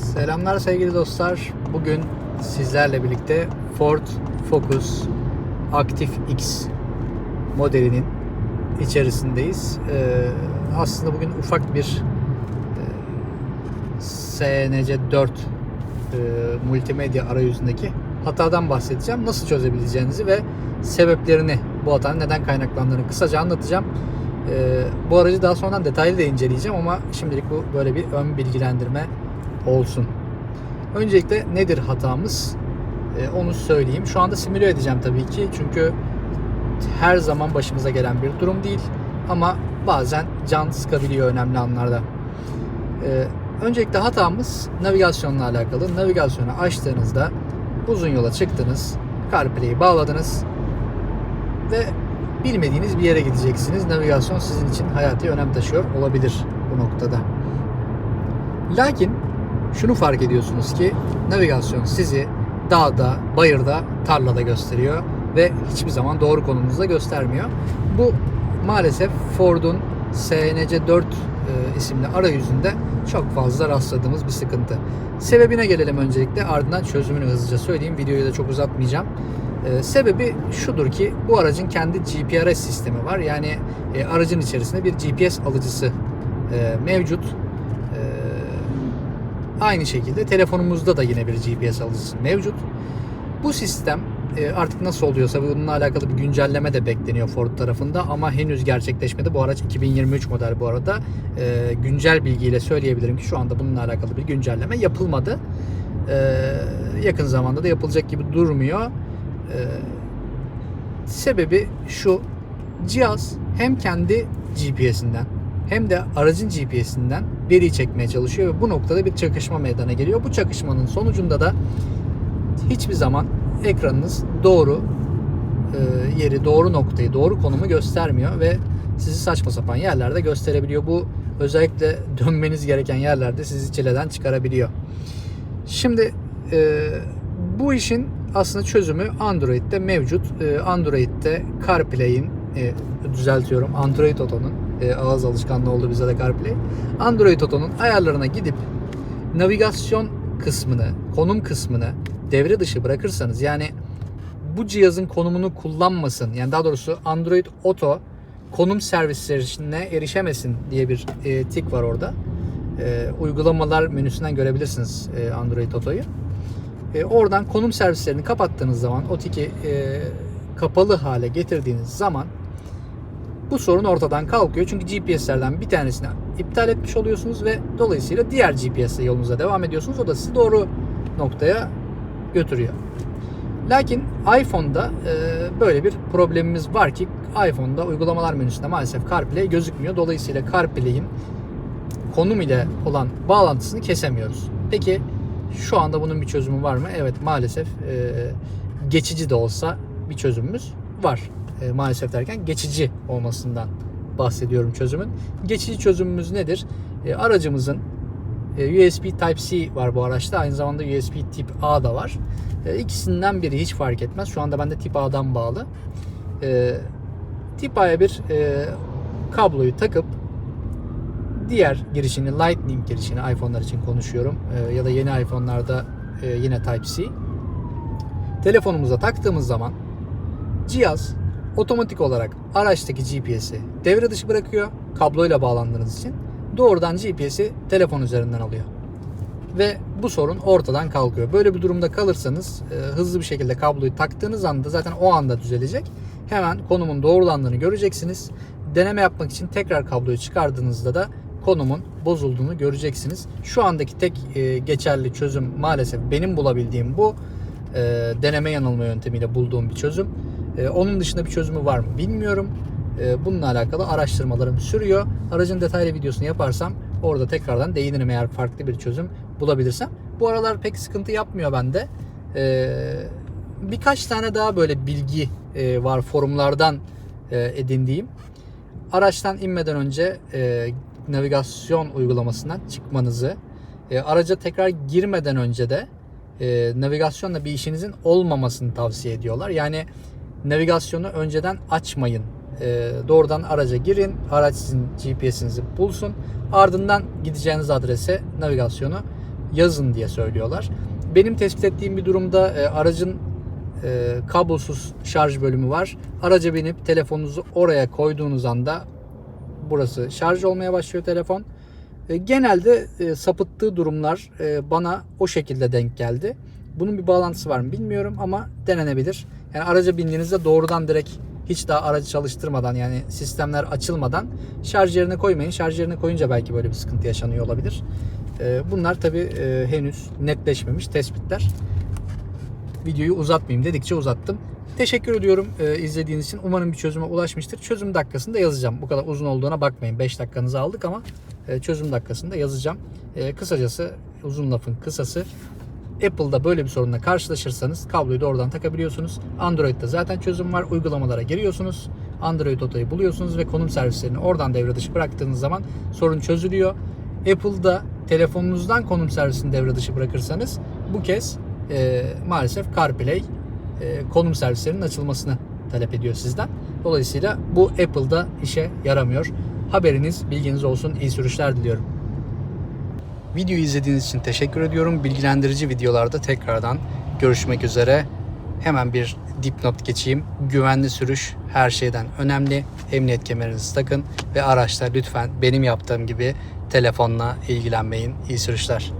Selamlar sevgili dostlar. Bugün sizlerle birlikte Ford Focus Active X modelinin içerisindeyiz. Ee, aslında bugün ufak bir e, SNC 4 e, multimedya arayüzündeki hatadan bahsedeceğim. Nasıl çözebileceğinizi ve sebeplerini bu hatanın neden kaynaklandığını kısaca anlatacağım. Ee, bu aracı daha sonradan detaylı da inceleyeceğim ama şimdilik bu böyle bir ön bilgilendirme olsun. Öncelikle nedir hatamız? Ee, onu söyleyeyim. Şu anda simüle edeceğim tabii ki. Çünkü her zaman başımıza gelen bir durum değil. Ama bazen can sıkabiliyor önemli anlarda. Ee, öncelikle hatamız navigasyonla alakalı. Navigasyonu açtığınızda uzun yola çıktınız. CarPlay'i bağladınız. Ve bilmediğiniz bir yere gideceksiniz. Navigasyon sizin için hayati önem taşıyor olabilir bu noktada. Lakin şunu fark ediyorsunuz ki navigasyon sizi dağda, bayırda, tarlada gösteriyor ve hiçbir zaman doğru konumunuzda göstermiyor. Bu maalesef Ford'un SNC 4 e, isimli arayüzünde çok fazla rastladığımız bir sıkıntı. Sebebine gelelim öncelikle ardından çözümünü hızlıca söyleyeyim. Videoyu da çok uzatmayacağım. E, sebebi şudur ki bu aracın kendi GPRS sistemi var. Yani e, aracın içerisinde bir GPS alıcısı e, mevcut. Aynı şekilde telefonumuzda da yine bir GPS alıcısı mevcut. Bu sistem e, artık nasıl oluyorsa bununla alakalı bir güncelleme de bekleniyor Ford tarafında ama henüz gerçekleşmedi. Bu araç 2023 model bu arada. E, güncel bilgiyle söyleyebilirim ki şu anda bununla alakalı bir güncelleme yapılmadı. E, yakın zamanda da yapılacak gibi durmuyor. Sebebi şu cihaz hem kendi GPS'inden hem de aracın GPS'inden veri çekmeye çalışıyor ve bu noktada bir çakışma meydana geliyor. Bu çakışmanın sonucunda da hiçbir zaman ekranınız doğru e, yeri, doğru noktayı, doğru konumu göstermiyor ve sizi saçma sapan yerlerde gösterebiliyor. Bu özellikle dönmeniz gereken yerlerde sizi çileden çıkarabiliyor. Şimdi e, bu işin aslında çözümü Android'de mevcut. E, Android'de CarPlay'in e, düzeltiyorum Android Auto'nun e, ağız alışkanlığı oldu bize de CarPlay. Android Auto'nun ayarlarına gidip navigasyon kısmını, konum kısmını devre dışı bırakırsanız yani bu cihazın konumunu kullanmasın. Yani daha doğrusu Android Auto konum servislerine erişemesin diye bir e, tik var orada. E, uygulamalar menüsünden görebilirsiniz e, Android Auto'yu. E, oradan konum servislerini kapattığınız zaman o tiki e, kapalı hale getirdiğiniz zaman bu sorun ortadan kalkıyor. Çünkü GPS'lerden bir tanesini iptal etmiş oluyorsunuz ve dolayısıyla diğer GPS ile yolunuza devam ediyorsunuz. O da sizi doğru noktaya götürüyor. Lakin iPhone'da e, böyle bir problemimiz var ki iPhone'da uygulamalar menüsünde maalesef CarPlay gözükmüyor. Dolayısıyla CarPlay'in konum ile olan bağlantısını kesemiyoruz. Peki şu anda bunun bir çözümü var mı? Evet maalesef e, geçici de olsa bir çözümümüz var. E, maalesef derken geçici olmasından bahsediyorum çözümün. Geçici çözümümüz nedir? E, aracımızın e, USB Type-C var bu araçta. Aynı zamanda USB Tip A da var. E, ikisinden biri hiç fark etmez. Şu anda bende Tip A'dan bağlı. E, Tip A'ya bir e, kabloyu takıp diğer girişini Lightning girişini iPhone'lar için konuşuyorum e, ya da yeni iPhone'larda e, yine Type-C telefonumuza taktığımız zaman cihaz otomatik olarak araçtaki GPS'i devre dışı bırakıyor kabloyla bağlandığınız için doğrudan GPS'i telefon üzerinden alıyor ve bu sorun ortadan kalkıyor. Böyle bir durumda kalırsanız e, hızlı bir şekilde kabloyu taktığınız anda zaten o anda düzelecek. Hemen konumun doğrulandığını göreceksiniz. Deneme yapmak için tekrar kabloyu çıkardığınızda da konumun bozulduğunu göreceksiniz. Şu andaki tek e, geçerli çözüm maalesef benim bulabildiğim bu. E, deneme yanılma yöntemiyle bulduğum bir çözüm. E, onun dışında bir çözümü var mı bilmiyorum. E, bununla alakalı araştırmalarım sürüyor. Aracın detaylı videosunu yaparsam orada tekrardan değinirim eğer farklı bir çözüm bulabilirsem. Bu aralar pek sıkıntı yapmıyor bende. E, birkaç tane daha böyle bilgi e, var forumlardan e, edindiğim. Araçtan inmeden önce e, navigasyon uygulamasından çıkmanızı, e, araca tekrar girmeden önce de e, navigasyonla bir işinizin olmamasını tavsiye ediyorlar. Yani navigasyonu önceden açmayın. E, doğrudan araca girin, araç sizin GPS'inizi bulsun. Ardından gideceğiniz adrese navigasyonu yazın diye söylüyorlar. Benim tespit ettiğim bir durumda e, aracın e, kablosuz şarj bölümü var. Araca binip telefonunuzu oraya koyduğunuz anda burası şarj olmaya başlıyor telefon. E, genelde e, sapıttığı durumlar e, bana o şekilde denk geldi. Bunun bir bağlantısı var mı bilmiyorum ama denenebilir. Yani araca bindiğinizde doğrudan direkt hiç daha aracı çalıştırmadan yani sistemler açılmadan şarj yerine koymayın. Şarj yerine koyunca belki böyle bir sıkıntı yaşanıyor olabilir. E, bunlar tabi henüz netleşmemiş tespitler. Videoyu uzatmayayım dedikçe uzattım. Teşekkür ediyorum e, izlediğiniz için. Umarım bir çözüme ulaşmıştır. Çözüm dakikasında yazacağım. Bu kadar uzun olduğuna bakmayın. 5 dakikanızı aldık ama e, çözüm dakikasında yazacağım. E, kısacası uzun lafın kısası Apple'da böyle bir sorunla karşılaşırsanız kabloyu da oradan takabiliyorsunuz. Android'de zaten çözüm var. Uygulamalara giriyorsunuz. Android Auto'yu buluyorsunuz ve konum servislerini oradan devre dışı bıraktığınız zaman sorun çözülüyor. Apple'da telefonunuzdan konum servisini devre dışı bırakırsanız bu kez e, maalesef CarPlay e, konum servislerinin açılmasını talep ediyor sizden. Dolayısıyla bu Apple'da işe yaramıyor. Haberiniz, bilginiz olsun. İyi sürüşler diliyorum. Videoyu izlediğiniz için teşekkür ediyorum. Bilgilendirici videolarda tekrardan görüşmek üzere. Hemen bir dipnot geçeyim. Güvenli sürüş her şeyden önemli. Emniyet kemerinizi takın ve araçta lütfen benim yaptığım gibi telefonla ilgilenmeyin. İyi sürüşler.